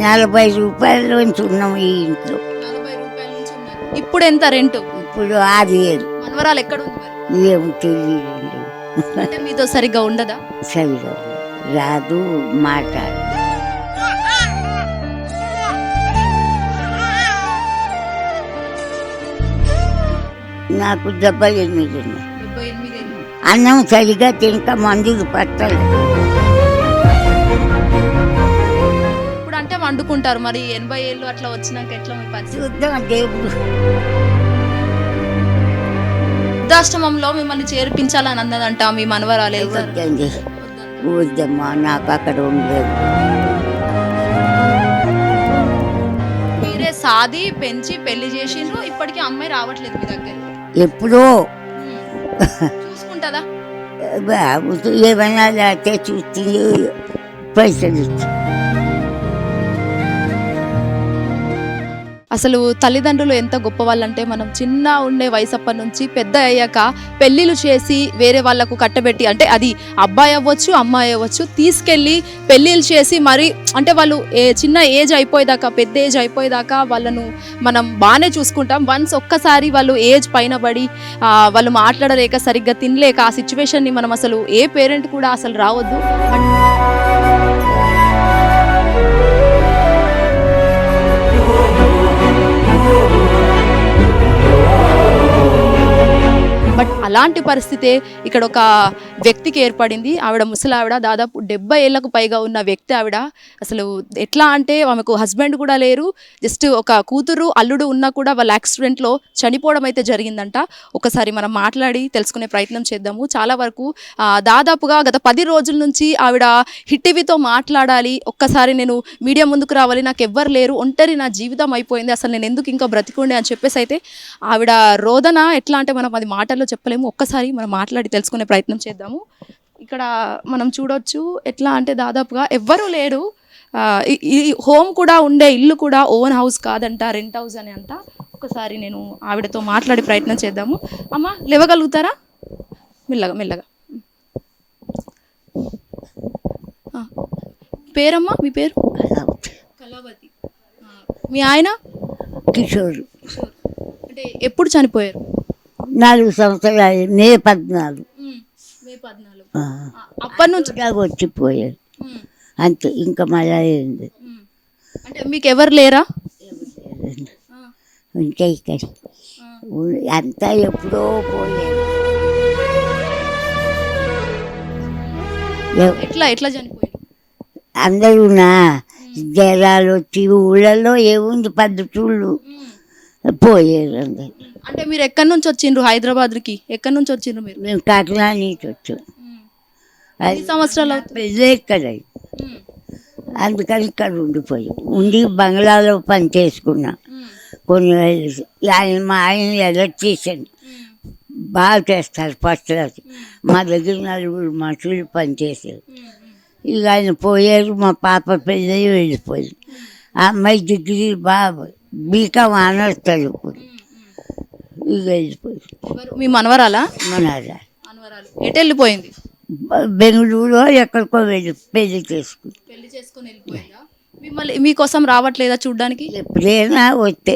నలభై రూపాయలలోంచి ఉన్నాం ఈ ఇంట్లో. రూపాయల నుంచి ఇప్పుడు ఎంత రెంట్ ఇప్పుడు ఆరు వేలు. మనవరాలు ఎక్కడ ఏం తెలియదు. అంటే మీతో సరిగ్గా ఉండదా? సరిగా రాదు మాట్లాడు. నాకు. డెబ్బై ఎనిమిది. అన్నం సరిగా తినక మందులు పట్టాలి. వండుకుంటారు మరి ఎనభై ఏళ్ళు అట్లా వచ్చినాక ఎట్లా మీ పరిస్థితి? చూద్దాం దేవుడు. వృద్ధాశ్రమంలో మిమ్మల్ని చేర్పించాలని అన్నదంట మీ మనవరాలు వెళ్తారు వద్దండి. వద్దమ్మా నాకు అక్కడ ఉండలేదు. మీరే సాది పెంచి పెళ్ళి చేసిండ్రు ఇప్పటికీ అమ్మాయి రావట్లేదు మీ దగ్గర ఎప్పుడో. చూసుకుంటదా? ఏమైనా చూస్తుంది పైసలు ఇచ్చి. అసలు తల్లిదండ్రులు ఎంత గొప్ప వాళ్ళంటే మనం చిన్న ఉండే వయసప్పటి నుంచి పెద్ద అయ్యాక పెళ్ళిళ్ళు చేసి వేరే వాళ్ళకు కట్టబెట్టి అంటే అది అబ్బాయి అవ్వచ్చు అమ్మాయి అవ్వచ్చు తీసుకెళ్ళి పెళ్ళిళ్ళు చేసి మరి అంటే వాళ్ళు ఏ చిన్న ఏజ్ అయిపోయేదాకా పెద్ద ఏజ్ అయిపోయేదాకా వాళ్ళను మనం బాగానే చూసుకుంటాం. వన్స్ ఒక్కసారి వాళ్ళు ఏజ్ పైన పడి వాళ్ళు మాట్లాడలేక సరిగ్గా తినలేక ఆ సిచ్యువేషన్ని మనం అసలు ఏ పేరెంట్ కూడా అసలు రావద్దు. బట్ అలాంటి పరిస్థితే ఇక్కడ ఒక వ్యక్తికి ఏర్పడింది. ఆవిడ ముసలావిడ దాదాపు డెబ్బై ఏళ్ళకు పైగా ఉన్న వ్యక్తి ఆవిడ. అసలు ఎట్లా అంటే ఆమెకు హస్బెండ్ కూడా లేరు. జస్ట్ ఒక కూతురు అల్లుడు ఉన్నా కూడా వాళ్ళ యాక్సిడెంట్లో చనిపోవడం అయితే జరిగిందంట. ఒకసారి మనం మాట్లాడి తెలుసుకునే ప్రయత్నం చేద్దాము. చాలా వరకు దాదాపుగా గత పది రోజుల నుంచి ఆవిడ హిట్టివితో మాట్లాడాలి. ఒక్కసారి నేను మీడియా ముందుకు రావాలి. నాకు ఎవ్వరు లేరు. ఒంటరి నా జీవితం అయిపోయింది. అసలు నేను ఎందుకు ఇంకా బ్రతికుండే అని చెప్పేసి అయితే ఆవిడ రోదన ఎట్లా అంటే మనం అది మాటల్లో చెప్పలేము. ఒక్కసారి మనం మాట్లాడి తెలుసుకునే ప్రయత్నం చేద్దాము. ఇక్కడ మనం చూడొచ్చు ఎట్లా అంటే దాదాపుగా ఎవ్వరూ లేరు ఈ- హోమ్ కూడా ఉండే ఇల్లు కూడా ఓన్ హౌస్ కాదంట రెంట్ హౌస్ అని అంట. ఒకసారి నేను ఆవిడతో మాట్లాడే ప్రయత్నం చేద్దాము. అమ్మ లేవగలుగుతారా? మెల్లగా మెల్లగా. పేరమ్మా మీ పేరు? కళావతి. మీ ఆయన? కిషోర్. అంటే ఎప్పుడు చనిపోయారు? నాలుగు సంవత్సరాలు మే పద్నాలుగు. అప్పటి నుంచి? వచ్చిపోయారు అంతే ఇంకా మళ్ళా ఏంది అంటే మీకు ఎవరు లేరా ఇంకా ఇక్కడ. అంతా ఎప్పుడో పోయారు ఎట్లా ఎట్లా చనిపోయారు అందరూనా జ్వరాలు వచ్చి ఊళ్ళలో ఏముంది పద్ధతులు పోయారు అందరు. అంటే మీరు ఎక్కడి నుంచి వచ్చిండ్రు? హైదరాబాద్కి? ఎక్కడి నుంచి వచ్చిండ్రు మీరు? మేము కాకినాడ నుంచి వచ్చాం. ఎన్ని సంవత్సరాలు పెళ్ళి ఇక్కడ అందుకని ఇక్కడ ఉండిపోయాం. ఉండి బంగ్లాలో పని చేసుకున్నా. కొన్ని. ఆయన మా ఆయన ఎలక్ట్రీషియన్ బాగా చేస్తారు ఫస్ట్ క్లాస్. మా దగ్గర నలుగురు మనుషులు పనిచేసారు ఇక ఆయన పోయారు మా పాప పెళ్ళి వెళ్ళిపోయింది ఆ అమ్మాయి డిగ్రీ బాగా బీకామ్ ఆనర్స్ చదువుకుంది. ఇక వెళ్ళిపోయింది ఎవరు? మీ మనవరాలా? మన మనవరాలు. ఎటు వెళ్ళిపోయింది బెంగళూరు ఎక్కడికో వెళ్ళి పెళ్ళి చేసుకుంది పెళ్ళి చేసుకొని వెళ్ళిపోయిందా? మిమ్మల్ని మీకోసం రావట్లేదా చూడ్డానికి? ఎప్పుడైనా వస్తే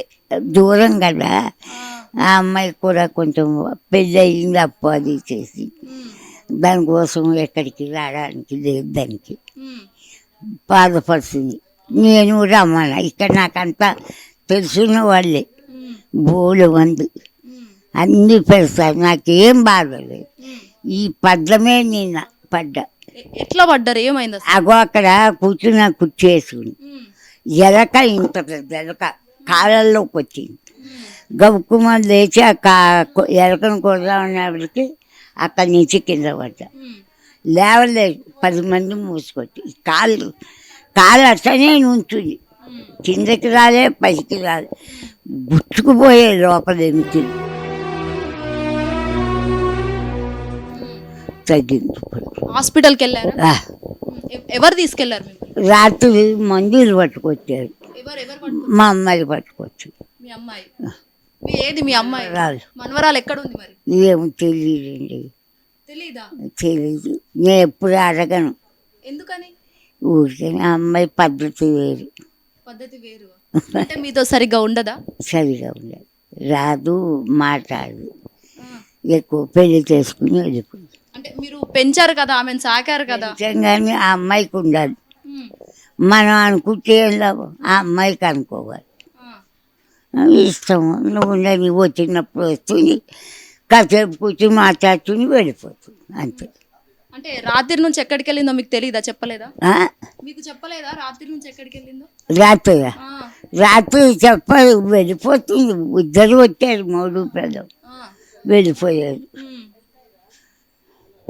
దూరం కదా. ఆ అమ్మాయి కూడా కొంచెం పెళ్ళి అయింది అప్పు అది చేసి దానికోసం ఎక్కడికి రావడానికి లేదు దానికి. బాధపడుతుంది. నేను రమ్మన ఇక్కడ నాకంతా తెలుసున్న వాళ్ళే. బోలు మంది. అన్నీ పెడతారు. నాకేం బాధ లేదు ఈ పడ్డమే నేను పడ్డా. ఎట్లా పడ్డారు? ఏమైంది అగో అక్కడ కూర్చున్న కుర్చీ వేసుకుని ఎలక ఇంత పెద్ద ఎలక కాళ్ళల్లోకి వచ్చింది. గబుక్కుమని లేచి ఆ కా ఎలకను కొడదామన్నప్పటికి అక్కడి నుంచి కింద పడ్డా. లేవలేదు పది మంది మూసుకొచ్చి. కాళ్ళు కాళ్ళు అట్లనే నుంచుంది. కిందకి రాలే పైకి రాలే. గుచ్చుకుపోయే లోపల ఎమిటి తగ్గింది హాస్పిటల్కి వెళ్ళారా ఎవరు తీసుకెళ్ళారు రాత్రి మందులు పట్టుకొచ్చారు. మా అమ్మాయి పట్టుకొచ్చు మీ అమ్మాయి? ఏది మీ అమ్మాయి? రాదు మనవరాలు ఎక్కడ ఉంది మరి? ఏమో తెలియదండి తెలీదా? తెలియదు నేను ఎప్పుడు అడగను. ఎందుకని? ఊరికే అమ్మాయి పద్ధతి వేరు. పద్ధతి వేరు. అంటే మీతో సరిగ్గా ఉండదా? సరిగా ఉండదు. రాదు మాట్లాడదు. ఎక్కువ పెళ్ళి చేసుకుని వెళ్ళిపోయింది. అంటే మీరు పెంచారు కదా ఆమెను సాకారు కదా? నిజంగానే ఆ అమ్మాయికి ఉమ్, మనం అనుకుంటే ఏం లాభం? ఆ అమ్మాయికి అనుకోవాలి. ఇష్టం. నువ్వు నేను వచ్చినప్పుడు వస్తుంది కాసేపు కూర్చుని మాట్లాడుకుని వెళ్ళిపోతుంది. అంతే. అంటే రాత్రి నుంచి ఎక్కడికి వెళ్ళిందో మీకు తెలియదా చెప్పలేదా? మీకు చెప్పలేదా రాత్రి నుంచి ఎక్కడికి వెళ్ళిందో? రాత్రి రాత్రి చెప్పదు వెళ్ళిపోతుంది. ఇద్దరు వచ్చారు మూడు ఆ, వెళ్ళిపోయారు.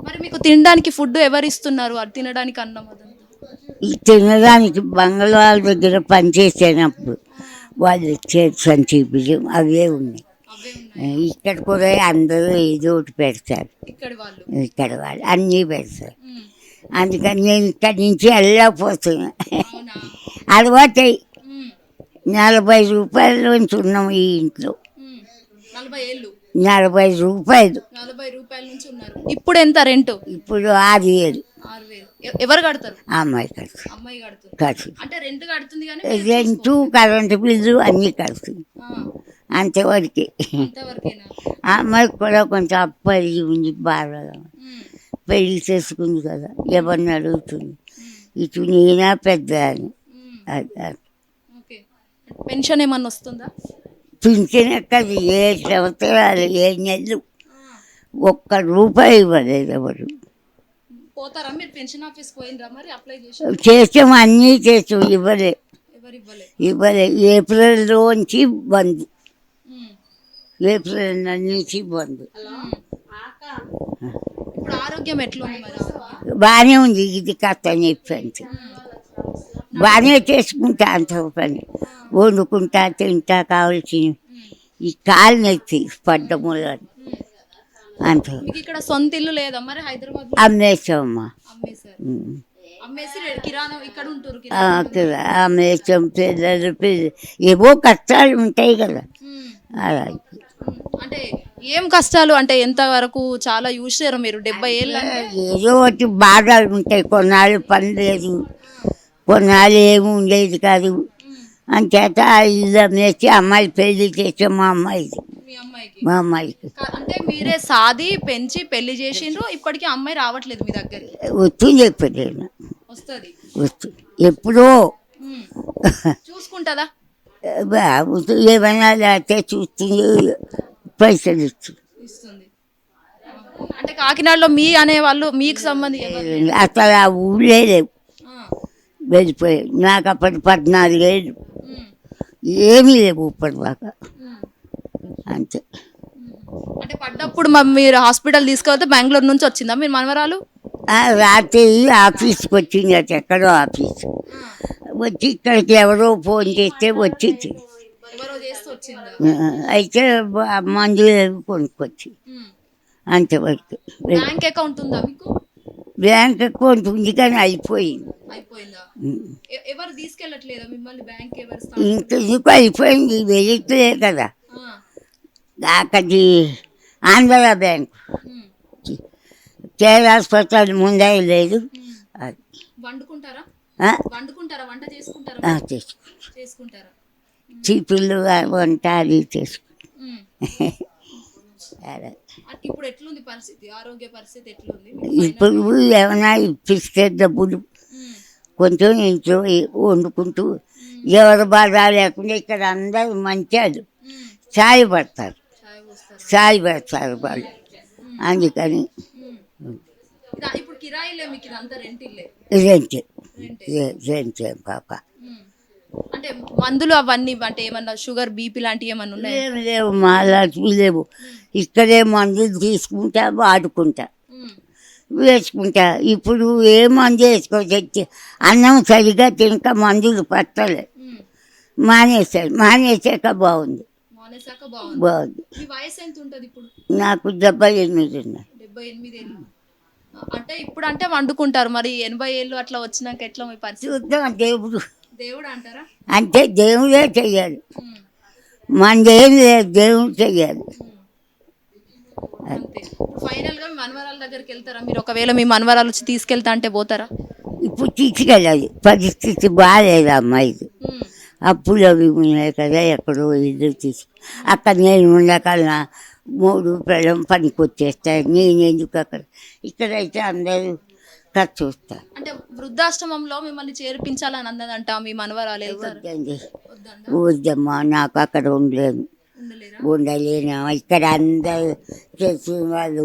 మరి మీకు తినడానికి ఫుడ్ ఎవరు ఇస్తున్నారు అది తినడానికి అన్నం అదంతా? తినడానికి బంగాళాల దగ్గర పనిచేసేటప్పుడు వాళ్ళు ఇచ్చే సంచి బియ్యం అవే ఉన్నాయి. ఇక్కడ కూడా అందరూ ఏదో ఒకటి పెడతారు. ఇక్కడ వాళ్ళు? అన్నీ పెడతారు. అందుకని నేను ఇక్కడి నుంచి వెళ్ళకపోతున్నా అలవాటు నలభై రూపాయల నుంచి ఉన్నాం ఈ ఇంట్లో. నలభై ఏళ్ళు? నలభై రూపాయలు. నలభై రూపాయల నుంచి ఉన్నారు. ఇప్పుడు ఎంత రెంట్? ఇప్పుడు ఆరు వేలు. ఆరు వేలు. ఎ- ఎవరు కడతారు? అమ్మాయి ఖర్చు అమ్మాయి కడుతుంది. అంటే రెంట్ కడుతుంది కానీ మీరు రెంటు కరెంటు బిల్లు అన్నీ ఆ, అంతవరకు. అంతవరకేనా? ఆ అమ్మాయికి కూడా కొంచెం అప్పది ఉంది ఉమ్, పెళ్ళి చేసుకుంది కదా. ఎవరిని అడుగుతుంది? ఇటు నేనా పెద్ద అని. ఉమ్. అది- అది. ఓకే. పెన్షన్ ఏమన్నా వస్తుందా? పింఛన్ ఎక్కది ఏ సంవత్సరాలు ఏ నెలలు. ఒక్క రూపాయి ఇవ్వలేదు ఎవరు. పోతారా మీరు పెన్షన్ ఆఫీస్ పోయినరా మరి? అప్లై చేసి? చేసాం అన్నీ చేసాం ఇవ్వలే. ఎవరు ఇవ్వలే? ఇవ్వలే. ఏప్రిల్లోంచి బంద్. ఏప్రిల్ నుంచి బంద్. ఇప్పుడు ఆరోగ్యం మరి? ఆరోగ్యం? బాగానే ఉంది ఇది కథ అని చెప్పండి బాగానే చేసుకుంటా అంత పని. వండుకుంటా తింటా కావాల్సిన ఈ కాలు నెత్తి పడ్డ మూలని ఉమ్. అంత ఇక్కడ సొంత ఇల్లు లేదా మరి హైదరాబాద్ అమ్మేసామమ్మా. అమ్మేసి పిల్లలు ఏవో కష్టాలు ఉంటాయి కదా. అలా. అంటే ఏం కష్టాలు? అంటే ఎంత వరకు చాలా చూసారు మీరు? డెబ్బై ఏళ్ళు ఏదో ఒకటి బాధలు ఉంటాయి. కొన్నాళ్ళు పని లేదు. కొన్నాళ్ళు ఏమి ఉండేది కాదు. అంచేత ఆ ఇల్లు అమ్మేసి అమ్మాయి పెళ్ళి చేసాం మా అమ్మాయికి? మీ అమ్మాయికి. అంటే మీరే సాది పెంచి పెళ్ళి చేసిండ్రు ఇప్పటికీ అమ్మాయి రావట్లేదు మీ దగ్గరికి? వస్తుంది ఎప్పుడైనా వస్తుంది. వస్తుంది ఎప్పుడో. చూసుకుంటుందా? ఏమైనా లేకపోతే చూస్తుంది పైసలు ఇస్తుంది. అంటే కాకినాడలో మీ అనే వాళ్ళు మీకు సంబంధి ఎవరు అసలు ఆ ఊళ్ళే లేవు. వెళ్ళిపోయాయి నాకు అప్పటి పద్నాలుగేళ్ళు ఉమ్, ఏమీ లేవు ఇప్పటిదాకా. అంతే. అంటే పడ్డప్పుడు మా మీరు హాస్పిటల్ తీసుకెళ్తే బెంగళూరు నుంచి వచ్చిందా మీరు మనవరాలు? రాత్రి ఆఫీస్కి వచ్చింది అటు ఎక్కడో ఆఫీస్. వచ్చి ఇక్కడికి ఎవరో ఫోన్ చేస్తే వచ్చింది. ఆ, అయితే మందులు కొనుక్కొచ్చి. అంతవరకు. బ్యాంక్ అకౌంట్ ఉందా మీకు? బ్యాంక్ అకౌంట్ ఉంది కానీ అయిపోయింది. ఎవరు తీసుకెళ్ళట్లేదా మిమ్మల్ని బ్యాంక్ ఎవరు స్థానం ఇంకెందుకు అయిపోయింది వెయ్యట్లే కదా. అక్కడి ఆంధ్ర బ్యాంక్. కేర్ హాస్పిటల్ ముందే లేదు. అది. వండుకుంటారా? వంట చేసుకుంటారా? చేసుకుంటారా? చీపుళ్ళు అది చేసుకు ఉమ్. అలా. అట్ ఇప్పుడు ఎట్లుంది పరిస్థితి? ఆరోగ్య పరిస్థితి ఎట్లుంది? ఇప్పుడు ఏమైనా ఇప్పిస్తే డబ్బులు కొంచెం ఇంట్లో వండుకుంటూ ఎవరు బాధ లేకుండా ఇక్కడ అందరూ మంచాలు. సాయి పడతారు. సాయి పెడతారు వాళ్ళు. అందుకని రెంట్. రెంటే పాప. అంటే మందులు అవన్నీ అంటే ఏమన్నా షుగర్ బీపీ లాంటివి ఏమన్నా ఉన్నాయా? ఏమి లేవు మా లాంటివి లేవు. ఇక్కడే మందులు తీసుకుంటా వాడుకుంటా. వేసుకుంటా. ఇప్పుడు ఏ మందు వేసుకోవచ్చు? అన్నం సరిగా తినక మందులు పట్టలే. మానేశారు. మానేశాక బాగుంది. మానేశాక బాగుంది. బాగుంది. మీ వయసు ఎంత ఉంటుంది ఇప్పుడు? నాకు డెబ్బై ఎనిమిది ఉన్నాయి. డెబ్బై ఎనిమిది ఏళ్ళు. అంటే ఇప్పుడు అంటే వండుకుంటారు. మరి ఎనభై ఏళ్ళు అట్లా వచ్చినాక ఎట్లా మీ పరిస్థితి? చూద్దాం దేవుడు. దేవుడు అంటారా అంటే దేవుడే చెయ్యాలి. మనదేం లేదు దేవుడు చెయ్యాలి. ఫైనల్గా మనవరాల దగ్గరికి వెళ్తారా? మీరు ఒకవేళ మీ మనవరాలు వచ్చి తీసుకెళ్తా అంటే పోతారా? ఇప్పుడు తీసుకెళ్ళాలి. పరిస్థితి బాగాలేదు అమ్మాయిది. అప్పులు అవి ఉన్నాయి కదా ఎక్కడో ఇల్లు తీసుకు అక్కడ నేను ఉండకల్లా మూడు పిల్లలు పనికి వచ్చేస్తాయి. నేను ఎందుకు అక్కడ? ఇక్కడైతే అందరూ ఖర్చు వస్తారు అంటే వృద్ధాశ్రమంలో మిమ్మల్ని చేర్పించాలని అన్నదంట మీ మనవరాలు వద్దండి. వద్దమ్మా నాకు అక్కడ ఉండలేరా. ఉండలేను. ఇక్కడ అందరూ తెలిసిన వాళ్ళు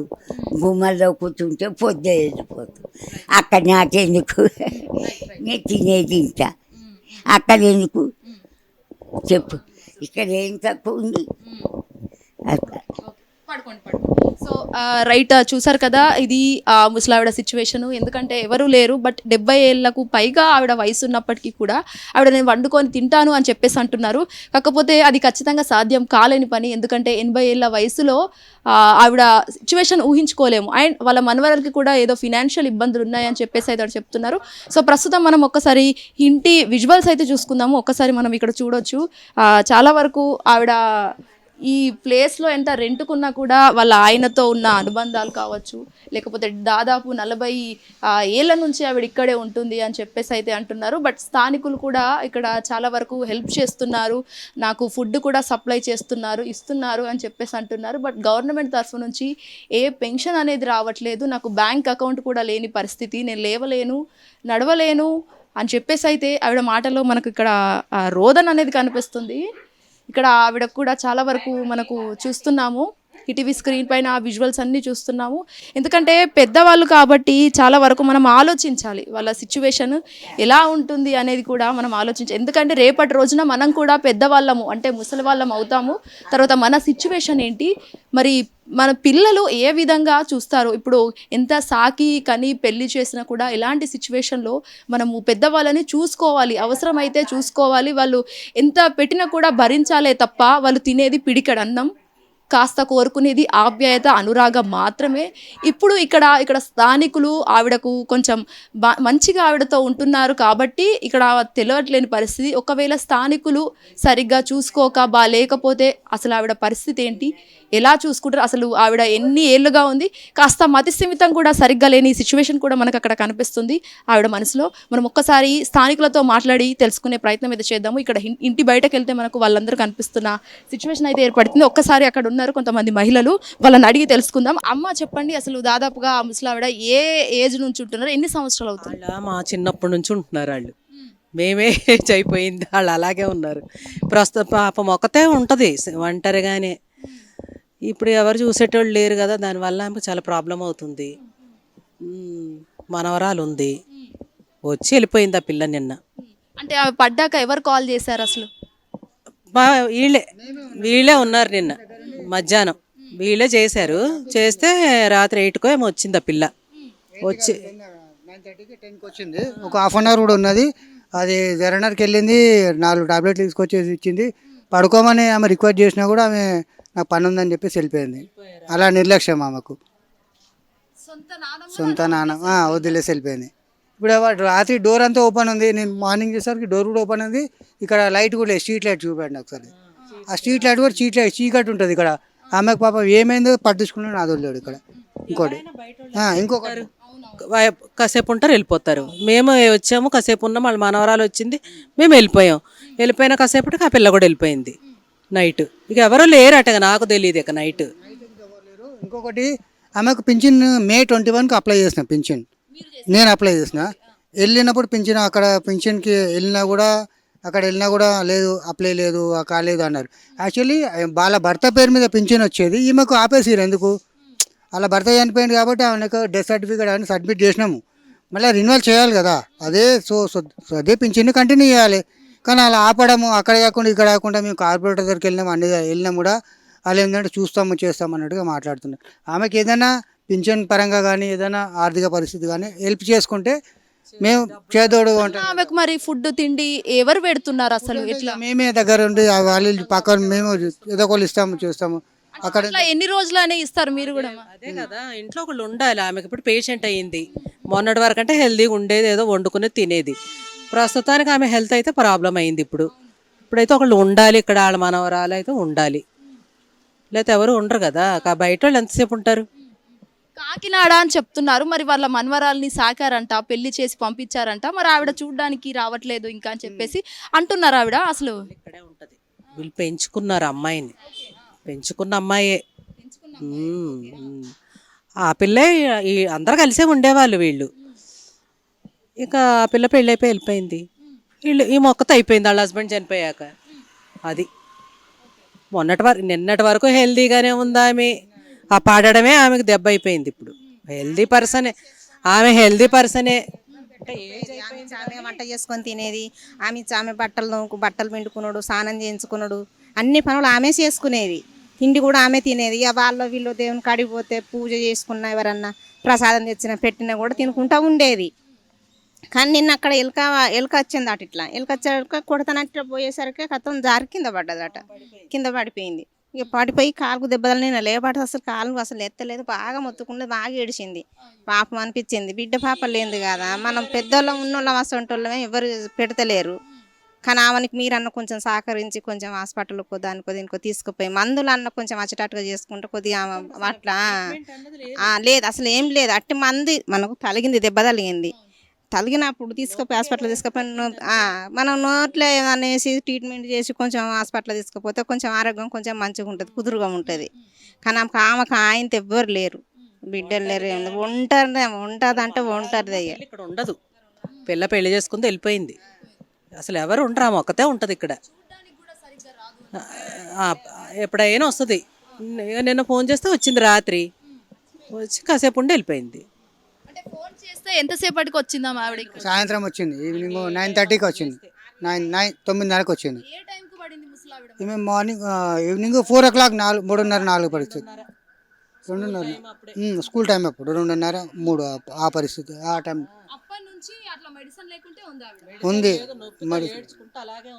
గుమ్మల్లో కూర్చుంటే పొద్దు వెళ్ళిపోతాం అక్కడ నాకెందుకు? నేను తినేది ఇంత. అక్కడ ఎందుకు? చెప్పు. ఇక్కడ ఏం తక్కువ ఉంది? అట్లా పడుకోండి పడుకోండి. సో రైట్ చూసారు కదా ఇది ఆ ముసలావిడ సిచ్యువేషన్. ఎందుకంటే ఎవరు లేరు బట్ డెబ్బై ఏళ్ళకు పైగా ఆవిడ వయసు ఉన్నప్పటికీ కూడా ఆవిడ నేను వండుకొని తింటాను అని చెప్పేసి అంటున్నారు. కాకపోతే అది ఖచ్చితంగా సాధ్యం కాలేని పని ఎందుకంటే ఎనభై ఏళ్ళ వయసులో ఆవిడ సిచ్యువేషన్ ఊహించుకోలేము. అండ్ వాళ్ళ మనవరాలకి కూడా ఏదో ఫినాన్షియల్ ఇబ్బందులు ఉన్నాయని చెప్పేసి అయితే చెప్తున్నారు. సో ప్రస్తుతం మనం ఒకసారి ఇంటి విజువల్స్ అయితే చూసుకుందాము. ఒక్కసారి మనం ఇక్కడ చూడొచ్చు. చాలా వరకు ఆవిడ ఈ ప్లేస్లో ఎంత రెంట్కున్నా కూడా వాళ్ళ ఆయనతో ఉన్న అనుబంధాలు కావచ్చు లేకపోతే దాదాపు నలభై ఏళ్ళ నుంచి ఆవిడ ఇక్కడే ఉంటుంది అని చెప్పేసి అయితే అంటున్నారు. బట్ స్థానికులు కూడా ఇక్కడ చాలా వరకు హెల్ప్ చేస్తున్నారు. నాకు ఫుడ్ కూడా సప్లై చేస్తున్నారు ఇస్తున్నారు అని చెప్పేసి అంటున్నారు. బట్ గవర్నమెంట్ తరఫు నుంచి ఏ పెన్షన్ అనేది రావట్లేదు. నాకు బ్యాంక్ అకౌంట్ కూడా లేని పరిస్థితి. నేను లేవలేను నడవలేను అని చెప్పేసి అయితే ఆవిడ మాటలో మనకు ఇక్కడ రోదన్ రోదన అనేది కనిపిస్తుంది. ఇక్కడ ఆవిడ కూడా చాలా వరకు మనకు చూస్తున్నాము. ఈటీవీ స్క్రీన్ పైన ఆ విజువల్స్ అన్నీ చూస్తున్నాము. ఎందుకంటే పెద్దవాళ్ళు కాబట్టి చాలా వరకు మనం ఆలోచించాలి వాళ్ళ సిచ్యువేషన్ ఎలా ఉంటుంది అనేది కూడా మనం ఆలోచించాలి ఎందుకంటే రేపటి రోజున మనం కూడా పెద్దవాళ్ళము అంటే ముసలి వాళ్ళం అవుతాము. తర్వాత మన సిచ్యువేషన్ ఏంటి? మరి మన పిల్లలు ఏ విధంగా చూస్తారు? ఇప్పుడు ఎంత సాకి కని పెళ్ళి చేసినా కూడా ఎలాంటి సిచ్యువేషన్లో మనము పెద్దవాళ్ళని చూసుకోవాలి అవసరమైతే చూసుకోవాలి. వాళ్ళు ఎంత పెట్టినా కూడా భరించాలే తప్ప వాళ్ళు తినేది పిడికడన్నం కాస్త కోరుకునేది ఆప్యాయత అనురాగం మాత్రమే. ఇప్పుడు ఇక్కడ ఇక్కడ స్థానికులు ఆవిడకు కొంచెం మంచిగా ఆవిడతో ఉంటున్నారు కాబట్టి ఇక్కడ తెలియట్లేని పరిస్థితి. ఒకవేళ స్థానికులు సరిగ్గా చూసుకోక బా లేకపోతే అసలు ఆవిడ పరిస్థితి ఏంటి? ఎలా చూసుకుంటారు? అసలు ఆవిడ ఎన్ని ఏళ్ళుగా ఉంది? కాస్త మతిస్థిమితం కూడా సరిగ్గా లేని సిచ్యువేషన్ కూడా మనకు అక్కడ కనిపిస్తుంది ఆవిడ మనసులో. మనం ఒక్కసారి స్థానికులతో మాట్లాడి తెలుసుకునే ప్రయత్నం అయితే చేద్దాము. ఇక్కడ ఇంటి బయటకు వెళ్తే మనకు వాళ్ళందరూ కనిపిస్తున్న సిచ్యువేషన్ అయితే ఏర్పడుతుంది. ఒక్కసారి అక్కడ ఉన్నారు కొంతమంది మహిళలు. వాళ్ళని అడిగి తెలుసుకుందాం. అమ్మ చెప్పండి అసలు దాదాపుగా ఆ ముసలావిడ ఏ ఏజ్ నుంచి ఉంటున్నారు? ఎన్ని సంవత్సరాలు అవుతుంది? మా చిన్నప్పటి నుంచి ఉంటున్నారు వాళ్ళు. మేమే. అయిపోయింది వాళ్ళు అలాగే ఉన్నారు. ప్రస్తుత పాపం ఒకతే ఉంటుంది ఒంటరిగానే. ఇప్పుడు ఎవరు చూసేటోళ్ళు లేరు కదా దానివల్ల ఆమెకు చాలా ప్రాబ్లం అవుతుంది. మనవరాలు ఉంది. వచ్చి వెళ్ళిపోయింది ఆ పిల్ల నిన్న. అంటే పడ్డాక ఎవరు కాల్ చేశారు అసలు? వీళ్ళే వీళ్ళే ఉన్నారు నిన్న. మధ్యాహ్నం. వీళ్ళే చేశారు. చేస్తే రాత్రి ఎయిట్కో ఏమో వచ్చింది ఆ పిల్ల. వచ్చి నైన్ థర్టీకి టెన్కి వచ్చింది. ఒక హాఫ్ అన్ అవర్ కూడా ఉన్నది. అది జరనర్కి వెళ్ళింది. నాలుగు టాబ్లెట్లు తీసుకొచ్చేసి ఇచ్చింది. పడుకోమని ఆమె రిక్వెస్ట్ చేసినా కూడా ఆమె నాకు పని ఉందని చెప్పేసి వెళ్ళిపోయింది. అలా నిర్లక్ష్యం ఆమెకు. సొంత నాన్న వదిలేసి వెళ్ళిపోయింది. ఇప్పుడు రాత్రి డోర్ అంతా ఓపెన్ ఉంది. నేను మార్నింగ్ చేసరికి డోర్ కూడా ఓపెన్ ఉంది. ఇక్కడ లైట్ కూడా లేదు. స్ట్రీట్ లైట్ చూపెట్టండి ఒకసారి. ఆ స్ట్రీట్ లైట్ కూడా స్ట్రీట్ లైట్ చీకటి ఉంటుంది ఇక్కడ. ఆమెకు పాపం ఏమైందో పట్టించుకున్నాడు నాది వదిలేడు ఇక్కడ. ఇంకోటి. వా- కాసేపు ఉంటారు వెళ్ళిపోతారు. మేము వచ్చాము కాసేపు ఉన్నాం వాళ్ళ మనవరాలు వచ్చింది మేము వెళ్ళిపోయాం. వెళ్ళిపోయిన కాసేపటికి ఆ పిల్ల కూడా వెళ్ళిపోయింది. నైట్. ఇక ఎవరు లేరు అట నాకు తెలియదు ఇక నైట్. ఇంకొకటి ఆమెకు పింఛన్ మే ట్వంటీ వన్కి అప్లై చేసిన పింఛన్. నేను అప్లై చేసిన. వెళ్ళినప్పుడు పింఛన్ అక్కడ పింఛన్కి వెళ్ళినా కూడా అక్కడ వెళ్ళినా కూడా లేదు అప్లై లేదు కాలేదు అన్నారు. యాక్చువల్లీ వాళ్ళ భర్త పేరు మీద పింఛన్ వచ్చేది ఈమెకు ఆపేసిరు ఎందుకు? వాళ్ళ భర్త చనిపోయింది కాబట్టి ఆమెకు డెత్ సర్టిఫికేట్ అని సబ్మిట్ చేసినాము. మళ్ళీ రిన్యువల్ చేయాలి కదా అదే సో అదే పింఛన్ కంటిన్యూ చేయాలి. కానీ అలా ఆపడము అక్కడ కాకుండా ఇక్కడ కాకుండా మేము కార్పొరేటర్ దగ్గరికి వెళ్ళినాము అన్ని వెళ్ళినాము కూడా వాళ్ళు ఏంటంటే చూస్తాము చేస్తాము అన్నట్టుగా మాట్లాడుతున్నారు. ఆమెకి ఏదైనా పింఛన్ పరంగా కానీ ఏదైనా ఆర్థిక పరిస్థితి కానీ హెల్ప్ చేసుకుంటే మేము చేదోడు ఆమెకు మరి ఫుడ్ తిండి ఎవరు పెడుతున్నారు అసలు? ఎట్లా? మేమే దగ్గర ఉండి ఆ వాళ్ళు పక్కన మేము ఏదో ఒకళ్ళు ఇస్తాము చేస్తాము. అక్కడ ఎన్ని రోజులనే ఇస్తారు మీరు కూడా? అదే కదా ఇంట్లో ఒకళ్ళు ఉండాలి ఆమెకి. ఇప్పుడు పేషెంట్ అయ్యింది. మొన్నటి వరకు అంటే హెల్తీగా ఉండేది ఏదో వండుకుని తినేది. ప్రస్తుతానికి ఆమె హెల్త్ అయితే ప్రాబ్లం అయింది ఇప్పుడు. ఇప్పుడైతే ఒకళ్ళు ఉండాలి ఇక్కడ వాళ్ళ మనవరాలు అయితే ఉండాలి. లేకపోతే ఎవరు ఉండరు కదా. బయట వాళ్ళు ఎంతసేపు ఉంటారు? కాకినాడ అని చెప్తున్నారు. మరి వాళ్ళ మనవరాల్ని సాకారంట పెళ్ళి చేసి పంపించారంట. మరి ఆవిడ చూడడానికి రావట్లేదు ఇంకా అని చెప్పేసి అంటున్నారు ఆవిడ. అసలు ఇక్కడే ఉంటది. వీళ్ళు పెంచుకున్నారు అమ్మాయిని. పెంచుకున్న అమ్మాయే. ఉమ్, ఆ పిల్లే ఈ అందరు కలిసే ఉండేవాళ్ళు వీళ్ళు. ఇక ఆ పిల్ల పెళ్ళైపోయి వెళ్ళిపోయింది. వీళ్ళు ఈ మొక్కతో అయిపోయింది వాళ్ళ హస్బెండ్ చనిపోయాక. అది. మొన్నటి వరకు నిన్నటి వరకు హెల్దీగానే ఉంది ఆ పాడడమే ఆమెకు దెబ్బ అయిపోయింది ఇప్పుడు. హెల్దీ పర్సనే ఆమె హెల్దీ పర్సనే ఆమె ఆమె వంట చేసుకొని తినేది ఆమె ఆమె బట్టలు తోముకు- బట్టలు పిండుకున్నాడు స్నానం చేయించుకున్నాడు అన్ని పనులు ఆమె చేసుకునేది. తిండి కూడా ఆమె తినేది. వాళ్ళ వాళ్ళు వీళ్ళు దేవుని కడిగిపోతే పూజ చేసుకున్న ఎవరన్నా ప్రసాదం తెచ్చిన పెట్టినా కూడా తినుకుంటా ఉండేది. కానీ నిన్న అక్కడ ఎలుక ఎలుక వచ్చింది అటు ఇట్లా. ఎలుక వచ్చాక కొడతానట్టు పోయేసరికి కథం జారి కింద పడ్డదట. కింద పడిపోయింది. ఇక పడిపోయి కాలుకు దెబ్బలు నేను లేపాటి అసలు కాలు అసలు ఎత్తలేదు. బాగా మొత్తుకున్నది బాగా ఏడిచింది. పాపం అనిపించింది. బిడ్డ పాప లేదు కదా? మనం పెద్దోళ్ళం ఉన్నోళ్ళం అసంటోళ్ళమే ఎవరు పెడతలేరు. కానీ ఆమెనికి మీరన్న కొంచెం సహకరించి కొంచెం హాస్పిటల్కో దానికో దీనికో తీసుకుపోయి మందులు అన్న కొంచెం వచ్చేటట్టుగా చేసుకుంటే కొద్దిగా అట్లా లేదు. అసలు ఏం లేదు. అట్టి మంది మనకు తలిగింది దెబ్బ తలిగింది తలిగినప్పుడు తీసుకుపోయి హాస్పిటల్ తీసుకుపోయి మనం నోట్లో అనేసి ట్రీట్మెంట్ చేసి కొంచెం హాస్పిటల్ తీసుకుపోతే కొంచెం ఆరోగ్యం కొంచెం మంచిగా ఉంటుంది కుదురుగా ఉంటుంది. కానీ ఆమెకు ఆమెకు ఆయనతో ఎవ్వరు లేరు. బిడ్డలు లేరు. ఒంటరిదే ఉంటుంది అంటే ఒంటరిదే ఇక. ఇక్కడ ఉండదు. పిల్ల పెళ్ళి చేసుకుంది వెళ్ళిపోయింది. అసలు ఎవరు ఉండరు ఆమె ఒక్కతే ఉంటుంది ఇక్కడ. ఆ, ఎప్పుడైనా వస్తుంది. నిన్న ఫోన్ చేస్తే వచ్చింది రాత్రి. వచ్చి కాసేపు ఉండి వెళ్ళిపోయింది. అంటే ఫోన్ చేస్తే ఎంతసేపటికి వచ్చిందా? సాయంత్రం వచ్చింది. ఈవినింగ్ నైన్ థర్టీకి వచ్చింది. నైన్ నైన్ తొమ్మిదిన్నరకు వచ్చింది. ఏ టైంకి పడింది ముసలావిడ? ఈమె morning evening four o'clock నాలుగు మూడున్నర నాలుగు పరిస్థితి. రెండున్నర స్కూల్ టైం అప్పుడు రెండున్నర మూడు ఆ- పరిస్థితి ఆ టైం. అప్పటి నుంచి అట్లా మెడిసిన్ లేకుంటే ఉంది ఆవిడ. ఉంది. మరి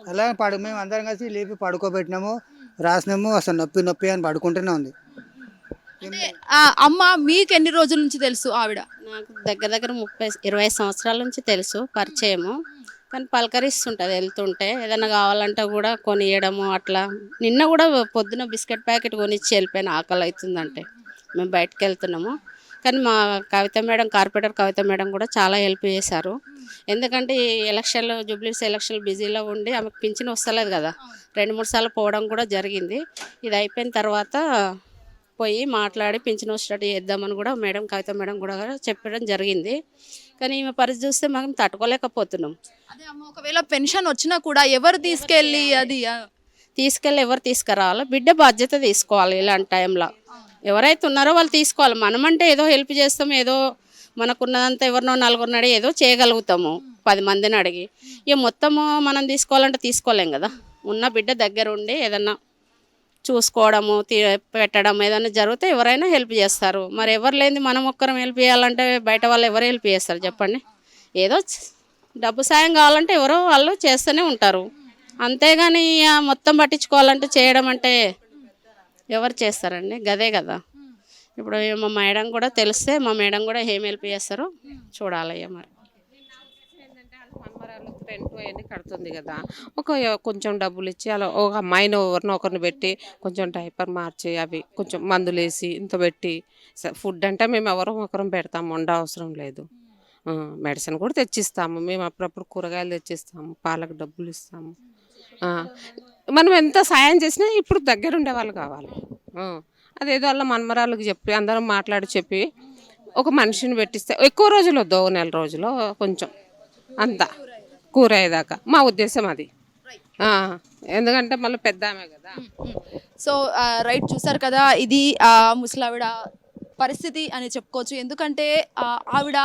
అలా పడు మేము అందరం కలిసి లేపి పడుకోబెట్టినాము రాసినాము అసలు నొప్పి నొప్పి అని పడుకుంటూనే ఉంది. అమ్మ మీకు ఎన్ని రోజుల నుంచి తెలుసు ఆవిడ? నాకు దగ్గర దగ్గర ముప్పై ఇరవై సంవత్సరాల నుంచి తెలుసు పరిచయము. కానీ పలకరిస్తుంటుంది వెళ్తుంటే ఏదైనా కావాలంటే కూడా కొనియడము అట్లా. నిన్న కూడా పొద్దున బిస్కెట్ ప్యాకెట్ కొనిచ్చి వెళ్ళిపోయిన ఆకలి అవుతుందంటే మేము బయటకు వెళ్తున్నాము. కానీ మా Kavitha madam corporator Kavitha madam కూడా చాలా హెల్ప్ చేశారు. ఎందుకంటే ఈ ఎలక్షన్లో జూబ్లీస్ ఎలక్షన్ బిజీలో ఉండి ఆమెకు పింఛన్ వస్తలేదు కదా. రెండు మూడు సార్లు పోవడం కూడా జరిగింది. ఇది అయిపోయిన తర్వాత పోయి మాట్లాడి పింఛన్ వచ్చేటట్టు చేద్దామని కూడా మేడం కవిత మేడం కూడా చెప్పడం జరిగింది. కానీ ఈమె పరిస్థితి చూస్తే మనం తట్టుకోలేకపోతున్నాం. అదే అమ్మ ఒకవేళ పెన్షన్ వచ్చినా కూడా ఎవరు తీసుకెళ్ళి అది తీసుకెళ్ళి ఎవరు తీసుకురావాలో? బిడ్డ బాధ్యత తీసుకోవాలి ఇలాంటి టైంలో. ఎవరైతే ఉన్నారో వాళ్ళు తీసుకోవాలి. మనమంటే ఏదో హెల్ప్ చేస్తాం ఏదో మనకున్నదంతా ఎవరినో నలుగురిని అడిగి ఏదో చేయగలుగుతాము పది మందిని అడిగి. ఇక మొత్తము మనం తీసుకోవాలంటే తీసుకోలేం కదా. ఉన్న బిడ్డ దగ్గర ఉండి ఏదన్నా చూసుకోవడము తీ- పెట్టడం ఏదైనా జరిగితే ఎవరైనా హెల్ప్ చేస్తారు. మరి ఎవరు లేని మనం ఒక్కరం హెల్ప్ చేయాలంటే బయట వాళ్ళు ఎవరు హెల్ప్ చేస్తారు చెప్పండి? ఏదో డబ్బు సాయం కావాలంటే ఎవరో వాళ్ళు చేస్తూనే ఉంటారు. అంతేగాని ఇక మొత్తం పట్టించుకోవాలంటే చేయడం అంటే ఎవరు చేస్తారండి? గదే కదా. ఇప్పుడు మా మేడం కూడా తెలిస్తే మా మేడం కూడా ఏం హెల్ప్ చేస్తారో చూడాలి మరి. మనమరాలు రెంట్ అవన్నీ కడుతుంది కదా. ఒక కొంచెం డబ్బులు ఇచ్చి అలా ఒక అమ్మాయిని ఎవరిని ఒకరిని పెట్టి కొంచెం డైపర్ మార్చి అవి కొంచెం మందులు వేసి ఇంత పెట్టి ఫుడ్ అంటే మేము ఎవరో ఒకరం పెడతాము వండ అవసరం లేదు. మెడిసిన్ కూడా తెచ్చిస్తాము. మేము అప్పుడప్పుడు కూరగాయలు తెచ్చిస్తాము పాలకు డబ్బులు ఇస్తాము. మనం ఎంత సాయం చేసినా ఇప్పుడు దగ్గర ఉండే వాళ్ళు కావాలి. అదేదో వాళ్ళ మనమరాళ్ళకి చెప్పి అందరం మాట్లాడి చెప్పి ఒక మనిషిని పెట్టిస్తే ఎక్కువ రోజులు వద్దు నెల రోజులు కొంచెం అంత. కూర అయ్యేదాకా మా ఉద్దేశం అది. ఎందుకంటే మళ్ళీ పెద్ద ఆమె కదా. సో రైట్ చూసారు కదా ఇది ముసలావిడ పరిస్థితి అని చెప్పుకోవచ్చు. ఎందుకంటే ఆవిడ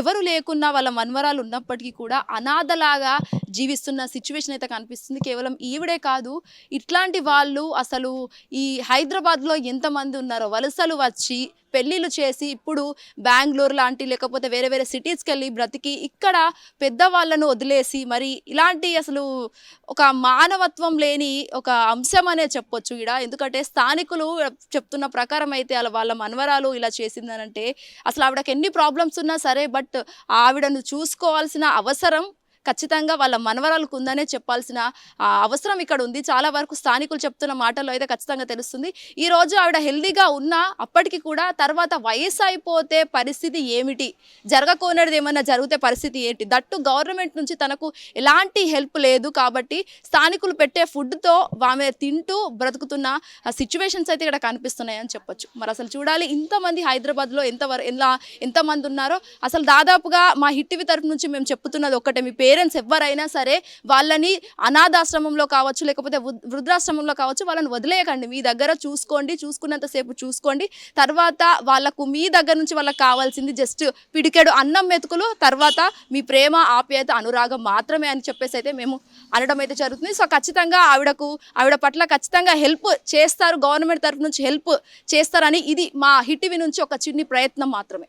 ఎవరు లేకున్నా వాళ్ళ మన్వరాలు ఉన్నప్పటికీ కూడా అనాథలాగా జీవిస్తున్న సిచ్యువేషన్ అయితే కనిపిస్తుంది. కేవలం ఈవిడే కాదు ఇట్లాంటి వాళ్ళు అసలు ఈ హైదరాబాద్లో ఎంతమంది ఉన్నారో వలసలు వచ్చి పెళ్ళిళ్ళు చేసి ఇప్పుడు బెంగళూరు లాంటి లేకపోతే వేరే వేరే సిటీస్కి వెళ్ళి బ్రతికి ఇక్కడ పెద్దవాళ్ళను వదిలేసి మరి ఇలాంటి అసలు ఒక మానవత్వం లేని ఒక అంశం అనే చెప్పొచ్చు ఇక్కడ ఎందుకంటే స్థానికులు చెప్తున్న ప్రకారం అయితే అలా వాళ్ళ మనవరాలు ఇలా చేసిందనంటే అసలు ఆవిడకి ఎన్ని ప్రాబ్లమ్స్ ఉన్నా సరే బట్ ఆవిడను చూసుకోవాల్సిన అవసరం ఖచ్చితంగా వాళ్ళ మనవరాలకు ఉందనే చెప్పాల్సిన అవసరం ఇక్కడ ఉంది. చాలా వరకు స్థానికులు చెప్తున్న మాటల్లో అయితే ఖచ్చితంగా తెలుస్తుంది. ఈ రోజు ఆవిడ హెల్దీగా ఉన్నా అప్పటికి కూడా తర్వాత వయసు అయిపోతే పరిస్థితి ఏమిటి? జరగకోనేది ఏమన్నా జరిగితే పరిస్థితి ఏంటి? దట్టు గవర్నమెంట్ నుంచి తనకు ఎలాంటి హెల్ప్ లేదు కాబట్టి స్థానికులు పెట్టే ఫుడ్తో ఆమె తింటూ బ్రతుకుతున్న సిచ్యువేషన్స్ అయితే ఇక్కడ కనిపిస్తున్నాయని చెప్పొచ్చు. మరి అసలు చూడాలి ఇంతమంది హైదరాబాద్లో ఎంత ఎలా ఎంతమంది ఉన్నారో. అసలు దాదాపుగా మా హిట్టివి తరపు నుంచి మేము చెప్తున్నది ఒక్కటే మీ పేరెంట్స్ ఎవరైనా సరే వాళ్ళని అనాథాశ్రమంలో కావచ్చు లేకపోతే వృద్ధాశ్రమంలో కావచ్చు వాళ్ళని వదిలేయకండి. మీ దగ్గర చూసుకోండి చూసుకున్నంతసేపు చూసుకోండి. తర్వాత వాళ్ళకు మీ దగ్గర నుంచి వాళ్ళకి కావాల్సింది జస్ట్ పిడికెడు అన్నం మెతుకులు తర్వాత మీ ప్రేమ ఆప్యాయత అనురాగం మాత్రమే అని చెప్పేసి అయితే మేము అనడం అయితే జరుగుతుంది. సో ఖచ్చితంగా ఆవిడకు ఆవిడ పట్ల ఖచ్చితంగా హెల్ప్ చేస్తారు. గవర్నమెంట్ తరఫు నుంచి హెల్ప్ చేస్తారని ఇది మా హిట్వి నుంచి ఒక చిన్ని ప్రయత్నం మాత్రమే.